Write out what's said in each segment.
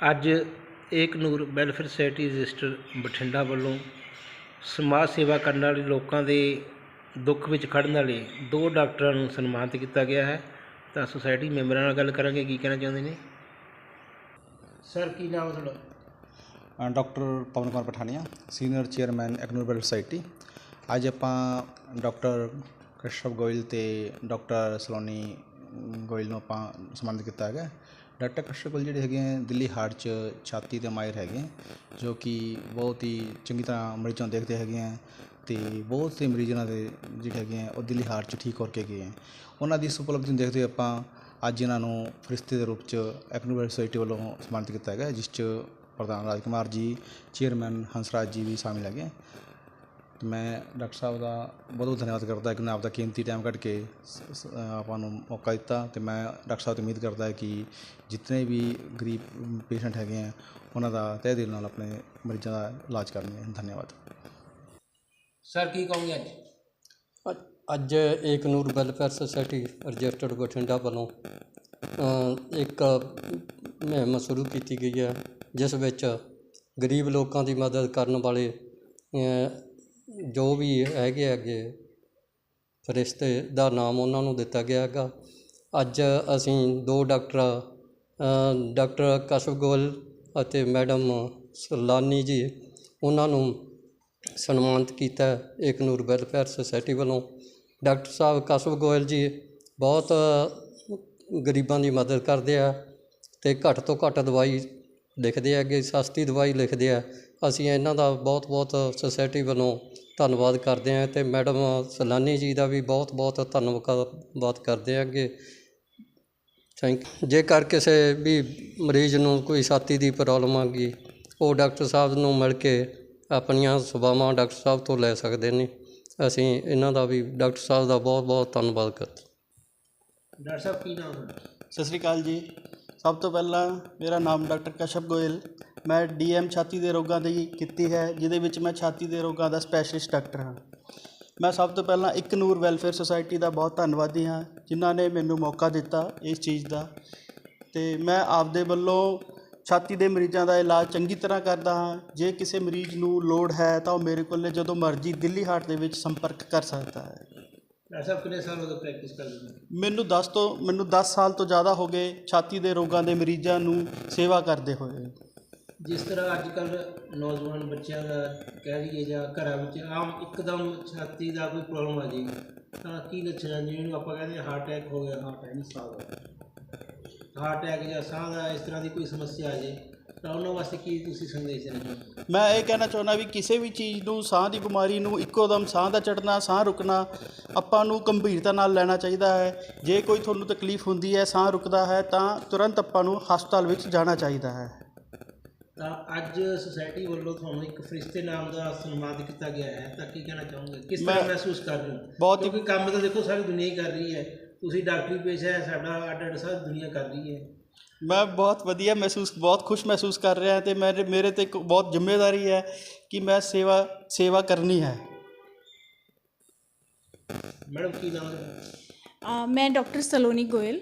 ਅੱਜ Ek Noor welfare society register Bathinda ਵੱਲੋਂ ਸਮਾਜ ਸੇਵਾ ਕਰਨ ਵਾਲੇ ਲੋਕਾਂ ਦੇ ਦੁੱਖ ਵਿੱਚ ਖੜਨ ਵਾਲੇ ਦੋ ਡਾਕਟਰਾਂ ਨੂੰ ਸਨਮਾਨਿਤ ਕੀਤਾ ਗਿਆ ਹੈ। ਤਾਂ ਸੁਸਾਇਟੀ ਮੈਂਬਰਾਂ ਨਾਲ ਗੱਲ ਕਰਾਂਗੇ, ਕੀ ਕਹਿਣਾ ਚਾਹੁੰਦੇ ਨੇ? ਸਰ, ਕੀ ਨਾਮ ਤੁਹਾਡਾ? Doctor Pawan Kumar Pathania, senior chairman Eknoor welfare society. ਅੱਜ ਆਪਾਂ ਡਾਕਟਰ ਕਸ਼ਪ ਗੋਇਲ ਤੇ ਡਾਕਟਰ ਸਲੋਨੀ ਗੋਇਲ ਨੂੰ ਆਪਾਂ ਸਨਮਾਨਿਤ ਕੀਤਾ ਹੈਗਾ ਡਾਕਟਰ ਕਸ਼ਪਲ ਜਿਹੜੇ ਹੈਗੇ ਹੈ ਦਿੱਲੀ ਹਾਰਟ 'ਚ ਛਾਤੀ ਦੇ ਮਾਹਿਰ ਹੈਗੇ ਹੈ, ਜੋ ਕਿ ਬਹੁਤ ਹੀ ਚੰਗੀ ਤਰ੍ਹਾਂ ਮਰੀਜ਼ਾਂ ਨੂੰ ਦੇਖਦੇ ਹੈਗੇ ਹੈ ਅਤੇ ਬਹੁਤ ਸੇ ਇਹਨਾਂ ਦੇ ਜਿਹੜੇ ਹੈਗੇ ਹੈ ਉਹ ਦਿੱਲੀ ਹਾਰਟ 'ਚ ਠੀਕ ਹੋ ਕੇ ਗਏ ਹੈ ਉਹਨਾਂ ਦੀ ਇਸ ਉਪਲਬਧੀ ਨੂੰ ਦੇਖਦੇ ਹੋਏ ਆਪਾਂ ਅੱਜ ਇਹਨਾਂ ਨੂੰ ਫਰਿਸ਼ਤੇ ਦੇ ਰੂਪ 'ਚ ਐਕਨੋਰ ਸੋਸਾਇਟੀ ਵੱਲੋਂ ਸਨਮਾਨਿਤ ਕੀਤਾ ਹੈਗਾ ਜਿਸ 'ਚ ਪ੍ਰਧਾਨ ਰਾਜ ਕੁਮਾਰ ਜੀ ਚੇਅਰਮੈਨ ਹੰਸਰਾਜ ਜੀ ਵੀ ਸ਼ਾਮਿਲ ਹੈਗੇ ਮੈਂ ਡਾਕਟਰ ਸਾਹਿਬ ਦਾ ਬਹੁਤ ਬਹੁਤ ਧੰਨਵਾਦ ਕਰਦਾ ਕਿ ਉਹਨਾਂ ਆਪਦਾ ਕੀਮਤੀ ਟਾਈਮ ਕੱਢ ਕੇ ਆਪਾਂ ਨੂੰ ਮੌਕਾ ਦਿੱਤਾ ਤੇ ਮੈਂ ਡਾਕਟਰ ਸਾਹਿਬ ਤੋਂ ਉਮੀਦ ਕਰਦਾ ਕਿ ਜਿਤਨੇ ਵੀ ਗਰੀਬ ਪੇਸ਼ੈਂਟ ਹੈਗੇ ਆ ਉਹਨਾਂ ਦਾ ਤਹਿ ਦਿਲ ਨਾਲ ਆਪਣੇ ਮਰੀਜ਼ਾਂ ਦਾ ਇਲਾਜ ਕਰਨਗੇ। ਧੰਨਵਾਦ। ਸਰ ਕੀ ਕਹੋਗੇ ਅੱਜ? ਅੱਜ Ek Noor welfare society registered Bathinda ਵੱਲੋਂ ਇੱਕ ਮੁਹਿੰਮ ਸ਼ੁਰੂ ਕੀਤੀ ਗਈ ਹੈ ਜਿਸ ਵਿੱਚ ਗਰੀਬ ਲੋਕਾਂ ਦੀ ਮਦਦ ਕਰਨ ਵਾਲੇ ਜੋ ਵੀ ਹੈਗੇ ਹੈਗੇ ਫਰਿਸ਼ਤੇ ਦਾ ਨਾਮ ਉਹਨਾਂ ਨੂੰ ਦਿੱਤਾ ਗਿਆ ਹੈਗਾ। ਅੱਜ ਅਸੀਂ ਦੋ ਡਾਕਟਰ ਡਾਕਟਰ ਕਸ਼ਪ ਗੋਲ ਅਤੇ ਮੈਡਮ ਸਲਾਨੀ ਜੀ, ਉਹਨਾਂ ਨੂੰ ਸਨਮਾਨਿਤ ਕੀਤਾ ਹੈ ਨੂਰ ਵੈਲਫੇਅਰ ਸੁਸਾਇਟੀ ਵੱਲੋਂ। ਡਾਕਟਰ ਸਾਹਿਬ ਕਸ਼ਪ ਗੋਇਲ ਜੀ ਬਹੁਤ ਗਰੀਬਾਂ ਦੀ ਮਦਦ ਕਰਦੇ ਆ ਤੇ ਘੱਟ ਤੋਂ ਘੱਟ ਦਵਾਈ ਲਿਖਦੇ ਆ ਕਿ ਸਸਤੀ ਦਵਾਈ ਲਿਖਦੇ ਆ। ਅਸੀਂ ਇਹਨਾਂ ਦਾ ਬਹੁਤ ਬਹੁਤ ਸੁਸਾਇਟੀ ਵੱਲੋਂ ਧੰਨਵਾਦ ਕਰਦੇ ਆ ਤੇ ਮੈਡਮ ਸਲਾਨੀ ਜੀ ਦਾ ਵੀ ਬਹੁਤ ਬਹੁਤ ਧੰਨਵਾਦ ਕਰਦੇ ਆ ਕਿ ਥੈਂਕ ਜੇਕਰ ਕਿਸੇ ਵੀ ਮਰੀਜ਼ ਨੂੰ ਕੋਈ ਛਾਤੀ ਦੀ ਪ੍ਰੋਬਲਮ ਆ ਗਈ ਉਹ ਡਾਕਟਰ ਸਾਹਿਬ ਨੂੰ ਮਿਲ ਕੇ ਆਪਣੀਆਂ ਸੇਵਾਵਾਂ ਡਾਕਟਰ ਸਾਹਿਬ ਤੋਂ ਲੈ ਸਕਦੇ ਨੇ। ਅਸੀਂ ਇਹਨਾਂ ਦਾ ਵੀ ਡਾਕਟਰ ਸਾਹਿਬ ਦਾ ਬਹੁਤ ਬਹੁਤ ਧੰਨਵਾਦ ਕਰਦੇ ਡਾਕਟਰ ਸਾਹਿਬ ਕੀ ਨਾਮ ਸਤਿ ਸ੍ਰੀ ਅਕਾਲ ਜੀ। ਸਭ ਤੋਂ ਪਹਿਲਾਂ ਮੇਰਾ ਨਾਮ ਡਾਕਟਰ ਕਸ਼ਪ ਗੋਇਲ। ਮੈਂ ਡੀਐਮ ਛਾਤੀ ਦੇ ਰੋਗਾਂ ਦੀ ਕੀਤੀ ਹੈ, ਜਿਹਦੇ ਵਿੱਚ ਮੈਂ ਛਾਤੀ ਦੇ ਰੋਗਾਂ ਦਾ ਸਪੈਸ਼ਲਿਸਟ ਡਾਕਟਰ ਹਾਂ। ਮੈਂ ਸਭ ਤੋਂ ਪਹਿਲਾਂ ਇੱਕ ਨੂਰ ਵੈਲਫੇਅਰ ਸੁਸਾਇਟੀ ਦਾ ਬਹੁਤ ਧੰਨਵਾਦੀ ਹਾਂ, ਜਿਨ੍ਹਾਂ ਨੇ ਮੈਨੂੰ ਮੌਕਾ ਦਿੱਤਾ ਇਸ ਚੀਜ਼ ਦਾ। ਤੇ ਮੈਂ ਆਪਦੇ ਵੱਲੋਂ ਛਾਤੀ ਦੇ ਮਰੀਜ਼ਾਂ ਦਾ ਇਲਾਜ ਚੰਗੀ ਤਰ੍ਹਾਂ ਕਰਦਾ ਹਾਂ। ਜੇ ਕਿਸੇ ਮਰੀਜ਼ ਨੂੰ ਲੋੜ ਹੈ ਤਾਂ ਉਹ ਮੇਰੇ ਕੋਲ ਜਦੋਂ ਮਰਜ਼ੀ ਦਿੱਲੀ ਹਾਟ ਦੇ ਵਿੱਚ ਸੰਪਰਕ ਕਰ ਸਕਦਾ ਹੈ। ਸਾਹਿਬ ਕਿੰਨੇ ਸਾਲ ਹੋ ਗਏ ਪ੍ਰੈਕਟਿਸ ਕਰਦੇ ਨੂੰ ਮੈਨੂੰ 10 ਤੋਂ ਮੈਨੂੰ 10 ਸਾਲ ਤੋਂ ਜ਼ਿਆਦਾ ਹੋ ਗਏ ਛਾਤੀ ਦੇ ਰੋਗਾਂ ਦੇ ਮਰੀਜ਼ਾਂ ਨੂੰ ਸੇਵਾ ਕਰਦੇ ਹੋਏ। ਜਿਸ ਤਰ੍ਹਾਂ ਅੱਜ ਕੱਲ ਨੌਜਵਾਨ ਬੱਚਿਆਂ ਦਾ ਕਹਿ ਲਈਏ ਜਾਂ ਘਰਾਂ ਵਿੱਚ ਆਮ ਇੱਕਦਮ ਛਾਤੀ ਦਾ ਕੋਈ ਪ੍ਰੋਬਲਮ ਆ ਜਾਏਗੀ ਤਾਂ ਕੀ ਲੱਛਣ ਆ? ਜਿਹਨੂੰ ਆਪਾਂ ਕਹਿੰਦੇ ਹਾਰਟ ਅਟੈਕ ਹੋ ਗਿਆ ਹਾਰਟ ਅਟੈਕ ਸਾਹ ਦਾ। ਹਾਰਟ ਅਟੈਕ ਜਾਂ ਸਾਹ ਦਾ ਇਸ ਤਰ੍ਹਾਂ ਦੀ ਕੋਈ ਸਮੱਸਿਆ ਆ ਜਾਏ ਤਾਂ ਉਹਨਾਂ ਵਾਸਤੇ ਕੀ ਤੁਸੀਂ ਸੰਦੇਸ਼ ਦੇਣਾ ਚਾਹੁੰਦੇ ਮੈਂ ਇਹ ਕਹਿਣਾ ਚਾਹੁੰਦਾ ਵੀ ਕਿਸੇ ਵੀ ਚੀਜ਼ ਨੂੰ ਸਾਹ ਦੀ ਬਿਮਾਰੀ ਨੂੰ ਇੱਕੋ ਦਮ ਸਾਹ ਦਾ ਚੜਨਾ ਸਾਹ ਰੁਕਣਾ ਆਪਾਂ ਨੂੰ ਗੰਭੀਰਤਾ ਨਾਲ ਲੈਣਾ ਚਾਹੀਦਾ ਹੈ। ਜੇ ਕੋਈ ਤੁਹਾਨੂੰ ਤਕਲੀਫ ਹੁੰਦੀ ਹੈ ਸਾਹ ਰੁਕਦਾ ਹੈ ਤਾਂ ਤੁਰੰਤ ਆਪਾਂ ਨੂੰ ਹਸਪਤਾਲ ਵਿੱਚ ਜਾਣਾ ਚਾਹੀਦਾ ਹੈ। ਤਾਂ ਅੱਜ ਸੁਸਾਇਟੀ ਵੱਲੋਂ ਤੁਹਾਨੂੰ ਇੱਕ ਫਰਿਸ਼ਤੇ ਨਾਮ ਦਾ ਸਨਮਾਨਿਤ ਕੀਤਾ ਗਿਆ ਹੈ। ਤਾਂ ਕੀ ਕਹਿਣਾ ਚਾਹੋਗੇ? ਕਿਸ ਤਰ੍ਹਾਂ ਮਹਿਸੂਸ ਕਰ ਰਹੇ ਹੋ? ਬਹੁਤ ਹੀ- ਕਿਉਂਕਿ ਕੰਮ ਤਾਂ ਦੇਖੋ ਸਾਰੀ ਦੁਨੀਆ ਹੀ ਕਰ ਰਹੀ ਹੈ। ਤੁਸੀਂ ਡਾਕਟਰੀ ਪੇਸ਼ਾ ਹੈ ਸਾਡਾ ਅੱਡ ਅੱਡ ਸਾਰੀ ਦੁਨੀਆ ਕਰ ਰਹੀ ਹੈ। ਮੈਂ ਬਹੁਤ ਵਧੀਆ ਮਹਿਸੂਸ ਬਹੁਤ ਖੁਸ਼ ਮਹਿਸੂਸ ਕਰ ਰਿਹਾ ਤੇ ਮੇਰੇ ਮੇਰੇ ਤੇ ਇੱਕ ਬਹੁਤ ਜ਼ਿੰਮੇਵਾਰੀ ਹੈ ਕਿ ਮੈਂ ਸੇਵਾ ਸੇਵਾ ਕਰਨੀ ਹੈ। ਮੈਡਮ ਕੀ ਨਾਮ ਹੈ? ਮੈਂ ਡਾਕਟਰ ਸਲੋਨੀ ਗੋਇਲ।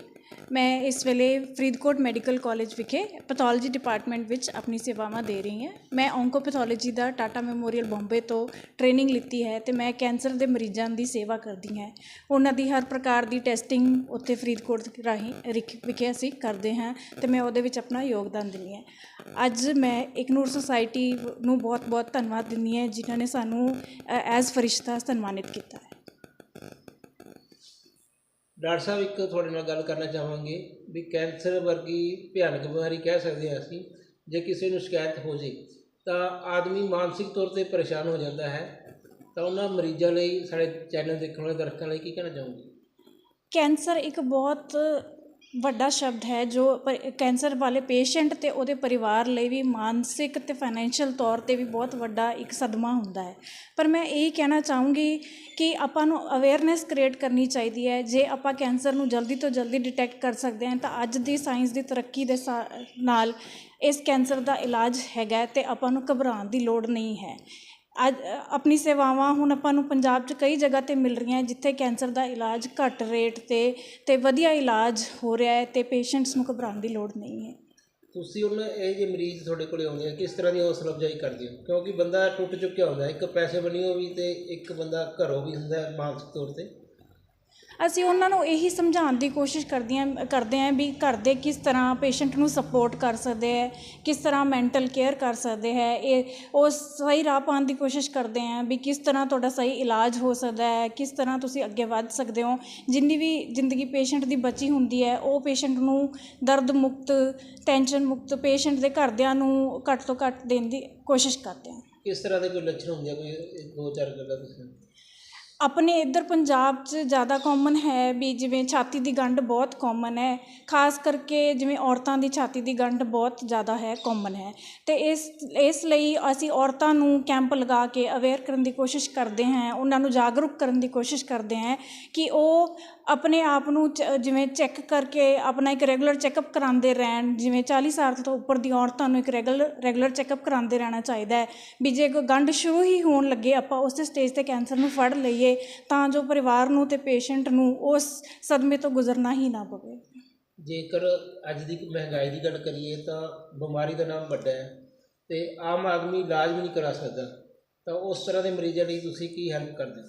ਮੈਂ ਇਸ ਵੇਲੇ ਫਰੀਦਕੋਟ ਮੈਡੀਕਲ ਕਾਲਜ ਵਿਖੇ ਪੈਥੋਲੋਜੀ ਡਿਪਾਰਟਮੈਂਟ ਵਿੱਚ ਆਪਣੀ ਸੇਵਾਵਾਂ ਦੇ ਰਹੀ ਹਾਂ। ਮੈਂ ਓਂਕੋਪੈਥੋਲੋਜੀ ਦਾ ਟਾਟਾ ਮੈਮੋਰੀਅਲ ਬੰਬੇ ਤੋਂ ਟ੍ਰੇਨਿੰਗ ਲਿੱਤੀ ਹੈ ਅਤੇ ਮੈਂ ਕੈਂਸਰ ਦੇ ਮਰੀਜ਼ਾਂ ਦੀ ਸੇਵਾ ਕਰਦੀ ਹਾਂ। ਉਹਨਾਂ ਦੀ ਹਰ ਪ੍ਰਕਾਰ ਦੀ ਟੈਸਟਿੰਗ ਉੱਥੇ ਫਰੀਦਕੋਟ ਰਾਹੀਂ ਰਿਖ- ਵਿਖੇ ਅਸੀਂ ਕਰਦੇ ਹਾਂ ਅਤੇ ਮੈਂ ਉਹਦੇ ਵਿੱਚ ਆਪਣਾ ਯੋਗਦਾਨ ਦਿੰਦੀ ਹਾਂ। ਅੱਜ ਮੈਂ ਇਕਨੂਰ ਸੁਸਾਇਟੀ ਨੂੰ ਬਹੁਤ-ਬਹੁਤ ਧੰਨਵਾਦ ਦਿੰਦੀ ਹਾਂ ਜਿਨ੍ਹਾਂ ਨੇ ਸਾਨੂੰ ਐਜ਼ ਫਰਿਸ਼ਤਾ ਸਨਮਾਨਿਤ ਕੀਤਾ। ਡਾਕਟਰ ਸਾਹਿਬ, ਇੱਕ ਤੁਹਾਡੇ ਨਾਲ ਗੱਲ ਕਰਨਾ ਚਾਹਾਂਗੇ ਵੀ ਕੈਂਸਰ ਵਰਗੀ ਭਿਆਨਕ ਬਿਮਾਰੀ ਕਹਿ ਸਕਦੇ ਹਾਂ ਅਸੀਂ, ਜੇ ਕਿਸੇ ਨੂੰ ਸ਼ਿਕਾਇਤ ਹੋ ਜੇ, ਤਾਂ ਆਦਮੀ ਮਾਨਸਿਕ ਤੌਰ ਤੇ ਪਰੇਸ਼ਾਨ ਹੋ ਜਾਂਦਾ ਹੈ। ਤਾਂ ਉਹਨਾਂ ਮਰੀਜ਼ਾਂ ਲਈ, ਸਾਡੇ ਚੈਨਲ ਦੇਖਣ ਵਾਲੇ ਦਰਸ਼ਕਾਂ ਲਈ ਕੀ ਕਹਿਣਾ ਚਾਹੋਗੇ? ਕੈਂਸਰ ਇੱਕ ਬਹੁਤ ਵੱਡਾ ਸ਼ਬਦ ਹੈ ਜੋ ਪ- ਕੈਂਸਰ ਵਾਲੇ ਪੇਸ਼ੈਂਟ ਅਤੇ ਉਹਦੇ ਪਰਿਵਾਰ ਲਈ ਵੀ ਮਾਨਸਿਕ ਅਤੇ ਫਾਈਨੈਂਸ਼ੀਅਲ ਤੌਰ ਤੇ ਵੀ ਬਹੁਤ ਵੱਡਾ ਇੱਕ ਸਦਮਾ ਹੁੰਦਾ ਹੈ। ਪਰ ਮੈਂ ਇਹ ਕਹਿਣਾ ਚਾਹੂੰਗੀ ਕਿ ਆਪਾਂ ਨੂੰ ਅਵੇਅਰਨੈਸ ਕ੍ਰੀਏਟ ਕਰਨੀ ਚਾਹੀਦੀ ਹੈ। ਜੇ ਆਪਾਂ ਕੈਂਸਰ ਨੂੰ ਜਲਦੀ ਤੋਂ ਜਲਦੀ ਡਿਟੈਕਟ ਕਰ ਸਕਦੇ ਹਾਂ ਤਾਂ ਅੱਜ ਦੀ ਸਾਇੰਸ ਦੀ ਤਰੱਕੀ ਦੇ ਸਾ- ਨਾਲ ਇਸ ਕੈਂਸਰ ਦਾ ਇਲਾਜ ਹੈਗਾ ਹੈ ਤੇ ਆਪਾਂ ਨੂੰ ਘਬਰਾਉਣ ਦੀ ਲੋੜ ਨਹੀਂ ਹੈ। ਅੱਜ, ਆਪਣੀ ਸੇਵਾਵਾਂ ਹੁਣ ਆਪਾਂ ਨੂੰ ਪੰਜਾਬ 'ਚ ਕਈ ਜਗ੍ਹਾ ਤੇ ਮਿਲ ਰਹੀਆਂ ਜਿੱਥੇ ਕੈਂਸਰ ਦਾ ਇਲਾਜ ਘੱਟ ਰੇਟ ਤੇ ਅਤੇ ਵਧੀਆ ਇਲਾਜ ਹੋ ਰਿਹਾ ਹੈ ਅਤੇ ਪੇਸ਼ੈਂਟਸ ਨੂੰ ਘਬਰਾਉਣ ਦੀ ਲੋੜ ਨਹੀਂ ਹੈ। ਤੁਸੀਂ ਹੁਣ ਇਹ ਜੇ ਮਰੀਜ਼ ਤੁਹਾਡੇ ਕੋਲੇ ਆਉਂਦੇ ਆ, ਕਿਸ ਤਰ੍ਹਾਂ ਦੀ ਹੌਸਲਾ ਅਫਜ਼ਾਈ ਕਰਦੇ ਹੋ? ਕਿਉਂਕਿ ਬੰਦਾ ਟੁੱਟ ਚੁੱਕਿਆ ਹੁੰਦਾ ਇੱਕ ਪੈਸੇ ਬਣੀਓ ਵੀ ਤੇ ਇੱਕ ਬੰਦਾ ਘਰੋਂ ਵੀ ਹੁੰਦਾ ਹੈ, ਮਾਨਸਿਕ ਤੌਰ ਤੇ। ਅਸੀਂ ਉਹਨਾਂ ਨੂੰ ਇਹੀ ਸਮਝਾਉਣ ਦੀ ਕੋਸ਼ਿਸ਼ ਕਰਦੀਆਂ, ਕਰਦੇ ਹਾਂ ਵੀ ਘਰ ਦੇ ਕਿਸ ਤਰ੍ਹਾਂ ਪੇਸ਼ੈਂਟ ਨੂੰ ਸਪੋਰਟ ਕਰ ਸਕਦੇ ਹੈ, ਕਿਸ ਤਰ੍ਹਾਂ ਮੈਂਟਲ ਕੇਅਰ ਕਰ ਸਕਦੇ ਹੈ, ਇਹ ਉਹ ਸਹੀ ਰਾਹ ਪਾਉਣ ਦੀ ਕੋਸ਼ਿਸ਼ ਕਰਦੇ ਹਾਂ ਵੀ ਕਿਸ ਤਰ੍ਹਾਂ ਤੁਹਾਡਾ ਸਹੀ ਇਲਾਜ ਹੋ ਸਕਦਾ ਹੈ, ਕਿਸ ਤਰ੍ਹਾਂ ਤੁਸੀਂ ਅੱਗੇ ਵੱਧ ਸਕਦੇ ਹੋ। ਜਿੰਨੀ ਵੀ ਜ਼ਿੰਦਗੀ ਪੇਸ਼ੈਂਟ ਦੀ ਬਚੀ ਹੁੰਦੀ ਹੈ, ਉਹ ਪੇਸ਼ੈਂਟ ਨੂੰ ਦਰਦ ਮੁਕਤ ਟੈਨਸ਼ਨ ਮੁਕਤ ਪੇਸ਼ੈਂਟ ਦੇ ਘਰਦਿਆਂ ਨੂੰ ਘੱਟ ਤੋਂ ਘੱਟ ਦੇਣ ਦੀ ਕੋਸ਼ਿਸ਼ ਕਰਦੇ ਹਾਂ। ਕਿਸ ਤਰ੍ਹਾਂ ਦੇ ਕੋਈ ਲੱਛਣ ਹੁੰਦੇ ਆ, ਕੋਈ ਦੋ ਚਾਰ ਗੱਲਾਂ ਤੁਸੀਂ ਆਪਣੇ ਇੱਧਰ ਪੰਜਾਬ 'ਚ ਜ਼ਿਆਦਾ ਕੋਮਨ ਹੈ ਵੀ ਜਿਵੇਂ ਛਾਤੀ ਦੀ ਗੰਢ ਬਹੁਤ ਕੋਮਨ ਹੈ, ਖਾਸ ਕਰਕੇ ਜਿਵੇਂ ਔਰਤਾਂ ਦੀ ਛਾਤੀ ਦੀ ਗੰਢ ਬਹੁਤ ਜ਼ਿਆਦਾ ਹੈ ਕੋਮਨ ਹੈ। ਅਤੇ ਇਸ ਇਸ ਲਈ ਅਸੀਂ ਔਰਤਾਂ ਨੂੰ ਕੈਂਪ ਲਗਾ ਕੇ ਅਵੇਅਰ ਕਰਨ ਦੀ ਕੋਸ਼ਿਸ਼ ਕਰਦੇ ਹੈ, ਉਹਨਾਂ ਨੂੰ ਜਾਗਰੂਕ ਕਰਨ ਦੀ ਕੋਸ਼ਿਸ਼ ਕਰਦੇ ਹੈ ਕਿ ਉਹ ਆਪਣੇ ਆਪ ਨੂੰ ਚ- ਜਿਵੇਂ ਚੈੱਕ ਕਰਕੇ ਆਪਣਾ ਇੱਕ ਰੈਗੂਲਰ ਚੈੱਕਅਪ ਕਰਾਉਂਦੇ ਰਹਿਣ, ਜਿਵੇਂ 40 ਸਾਲ ਤੋਂ ਉੱਪਰ ਦੀ ਔਰਤਾਂ ਨੂੰ ਇੱਕ ਰੈਗੂਲਰ ਰੈਗੂਲਰ ਚੈੱਕਅਪ ਕਰਾਉਂਦੇ ਰਹਿਣਾ ਚਾਹੀਦਾ ਹੈ। ਵੀ ਜੇ ਕੋਈ ਗੰਢ ਸ਼ੁਰੂ ਹੀ ਹੋਣ ਲੱਗੇ, ਆਪਾਂ ਉਸੇ ਸਟੇਜ ਤੇ ਕੈਂਸਰ ਨੂੰ ਫੜ ਲਈਏ ਤਾਂ ਜੋ ਪਰਿਵਾਰ ਨੂੰ ਤੇ ਪੇਸ਼ੈਂਟ ਨੂੰ ਉਸ ਸਦਮੇ ਤੋਂ ਗੁਜ਼ਰਨਾ ਹੀ ਨਾ ਪਵੇ। ਜੇਕਰ ਅੱਜ ਦੀ ਮਹਿੰਗਾਈ ਦੀ ਗੱਲ ਕਰੀਏ ਤਾਂ ਬਿਮਾਰੀ ਦਾ ਨਾਮ ਵੱਡਾ ਹੈ ਤੇ ਆਮ ਆਦਮੀ ਇਲਾਜ ਵੀ ਨਹੀਂ ਕਰਾ ਸਕਦਾ। ਤਾਂ ਉਸ ਤਰ੍ਹਾਂ ਦੇ ਮਰੀਜ਼ਾਂ ਲਈ ਤੁਸੀਂ ਕੀ ਹੈਲਪ ਕਰਦੇ ਹੋ?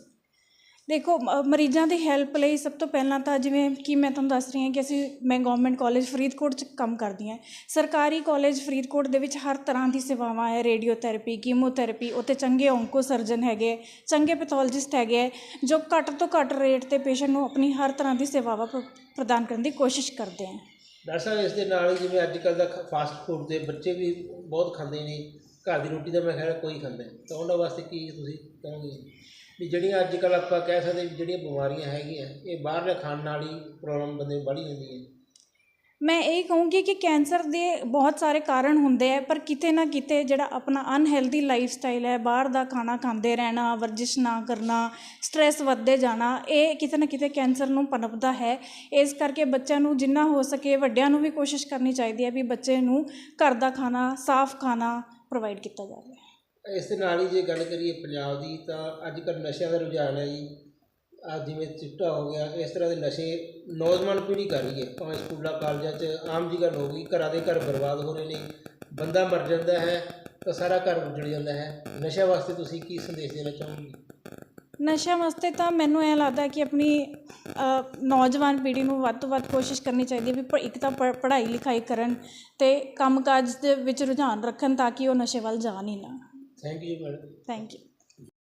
ਦੇਖੋ ਮ- ਮਰੀਜ਼ਾਂ ਦੀ ਹੈਲਪ ਲਈ ਸਭ ਤੋਂ ਪਹਿਲਾਂ ਤਾਂ ਜਿਵੇਂ ਕਿ ਮੈਂ ਤੁਹਾਨੂੰ ਦੱਸ ਰਹੀ ਹਾਂ ਕਿ ਅਸੀਂ ਮੈਂ ਗੌਰਮੈਂਟ ਕਾਲਜ ਫਰੀਦਕੋਟ 'ਚ ਕੰਮ ਕਰਦੀ ਹਾਂ। ਸਰਕਾਰੀ ਕਾਲਜ ਫਰੀਦਕੋਟ ਦੇ ਵਿੱਚ ਹਰ ਤਰ੍ਹਾਂ ਦੀ ਸੇਵਾਵਾਂ ਹੈ ਰੇਡੀਓਥੈਰੇਪੀ ਕੀਮੋਥੈਰੇਪੀ ਉੱਥੇ ਚੰਗੇ ਓਂਕੋ ਸਰਜਨ ਹੈਗੇ ਚੰਗੇ ਪੈਥੋਲੋਜਿਸਟ ਹੈਗੇ ਹੈ, ਜੋ ਘੱਟ ਤੋਂ ਘੱਟ ਰੇਟ ਤੇ ਪੇਸ਼ੈਂਟ ਨੂੰ ਆਪਣੀ ਹਰ ਤਰ੍ਹਾਂ ਦੀ ਸੇਵਾਵਾਂ ਪ੍ਰਦਾਨ ਕਰਨ ਦੀ ਕੋਸ਼ਿਸ਼ ਕਰਦੇ ਹੈ। ਡਾਕਟਰ ਇਸ ਦੇ ਨਾਲ ਹੀ ਜਿਵੇਂ ਅੱਜ ਕੱਲ੍ਹ ਦਾ ਫਾਸਟ ਫੂਡ ਦੇ ਬੱਚੇ ਵੀ ਬਹੁਤ ਖਾਂਦੇ ਨੇ। ਘਰ ਦੀ ਰੋਟੀ ਦਾ ਮੈਂ ਖਿਆਲ ਕੋਈ ਖਾਂਦਾ ਨਹੀਂ। ਤਾਂ ਉਹਨਾਂ ਵਾਸਤੇ ਕੀ ਤੁਸੀਂ ਕਹੋਗੇ? ਵੀ ਜਿਹੜੀਆਂ ਅੱਜ ਕੱਲ੍ਹ ਆਪਾਂ ਕਹਿ ਸਕਦੇ ਜਿਹੜੀਆਂ ਬਿਮਾਰੀਆਂ ਹੈਗੀਆਂ, ਇਹ ਬਾਹਰਲੇ ਖਾਣ ਨਾਲ ਹੀ ਪ੍ਰੋਬਲਮ ਬੰਦੇ ਨੂੰ ਬੜੀ ਹੁੰਦੀ ਹੈ। ਮੈਂ ਇਹ ਕਹੂੰਗੀ ਕਿ ਕੈਂਸਰ ਦੇ ਬਹੁਤ ਸਾਰੇ ਕਾਰਨ ਹੁੰਦੇ ਆ, ਪਰ ਕਿਤੇ ਨਾ ਕਿਤੇ ਜਿਹੜਾ ਆਪਣਾ ਅਨਹੈਲਦੀ ਲਾਈਫ ਸਟਾਈਲ ਹੈ, ਬਾਹਰ ਦਾ ਖਾਣਾ ਖਾਂਦੇ ਰਹਿਣਾ, ਵਰਜਿਸ਼ ਨਾ ਕਰਨਾ ਸਟ੍ਰੈਸ ਵੱਧਦੇ ਜਾਣਾ, ਇਹ ਕਿਤੇ ਨਾ ਕਿਤੇ ਕੈਂਸਰ ਨੂੰ ਪਨਪਦਾ ਹੈ। ਇਸ ਕਰਕੇ ਬੱਚਿਆਂ ਨੂੰ ਜਿੰਨਾ ਹੋ ਸਕੇ ਵੱਡਿਆਂ ਨੂੰ ਵੀ ਕੋਸ਼ਿਸ਼ ਕਰਨੀ ਚਾਹੀਦੀ ਹੈ ਵੀ ਬੱਚੇ ਨੂੰ ਘਰ ਦਾ ਖਾਣਾ, ਸਾਫ਼ ਖਾਣਾ ਪ੍ਰੋਵਾਈਡ ਕੀਤਾ ਜਾਵੇ ਇਸ ਦੇ ਨਾਲ ਹੀ ਜੇ ਗੱਲ ਕਰੀਏ ਪੰਜਾਬ ਦੀ, ਤਾਂ ਅੱਜ ਕੱਲ੍ਹ ਨਸ਼ਿਆਂ ਦਾ ਰੁਝਾਨ ਹੈ ਜੀ। ਆ ਜਿਵੇਂ ਚਿੱਟਾ ਹੋ ਗਿਆ, ਇਸ ਤਰ੍ਹਾਂ ਦੇ ਨਸ਼ੇ ਨੌਜਵਾਨ ਪੀੜ੍ਹੀ ਕਰ ਰਹੀ ਹੈ। ਭਾਵੇਂ ਸਕੂਲਾਂ, ਕਾਲਜਾਂ 'ਚ ਆਮ ਜੀ ਗੱਲ ਹੋ ਗਈ, ਘਰਾਂ ਦੇ ਘਰ ਬਰਬਾਦ ਹੋ ਰਹੇ ਨੇ, ਬੰਦਾ ਮਰ ਜਾਂਦਾ ਹੈ, ਤਾਂ ਸਾਰਾ ਘਰ ਉੱਜੜ ਜਾਂਦਾ ਹੈ। ਨਸ਼ਿਆਂ ਵਾਸਤੇ ਤੁਸੀਂ ਕੀ ਸੰਦੇਸ਼ ਦੇਣਾ ਚਾਹੋਗੇ? ਨਸ਼ਿਆਂ ਵਾਸਤੇ ਤਾਂ ਮੈਨੂੰ ਐਂ ਲੱਗਦਾ ਕਿ ਆਪਣੀ ਨੌਜਵਾਨ ਪੀੜ੍ਹੀ ਨੂੰ ਵੱਧ ਤੋਂ ਵੱਧ ਕੋਸ਼ਿਸ਼ ਕਰਨੀ ਚਾਹੀਦੀ ਹੈ ਵੀ ਇੱਕ ਤਾਂ ਪ- ਪੜ੍ਹਾਈ ਲਿਖਾਈ ਕਰਨ ਤੇ ਕੰਮਕਾਜ ਦੇ ਵਿੱਚ ਰੁਝਾਨ ਰੱਖਣ ਤਾਂ ਕਿ ਉਹ ਨਸ਼ੇ ਵੱਲ ਜਾਣ ਹੀ ਨਾ। Thank you madam thank you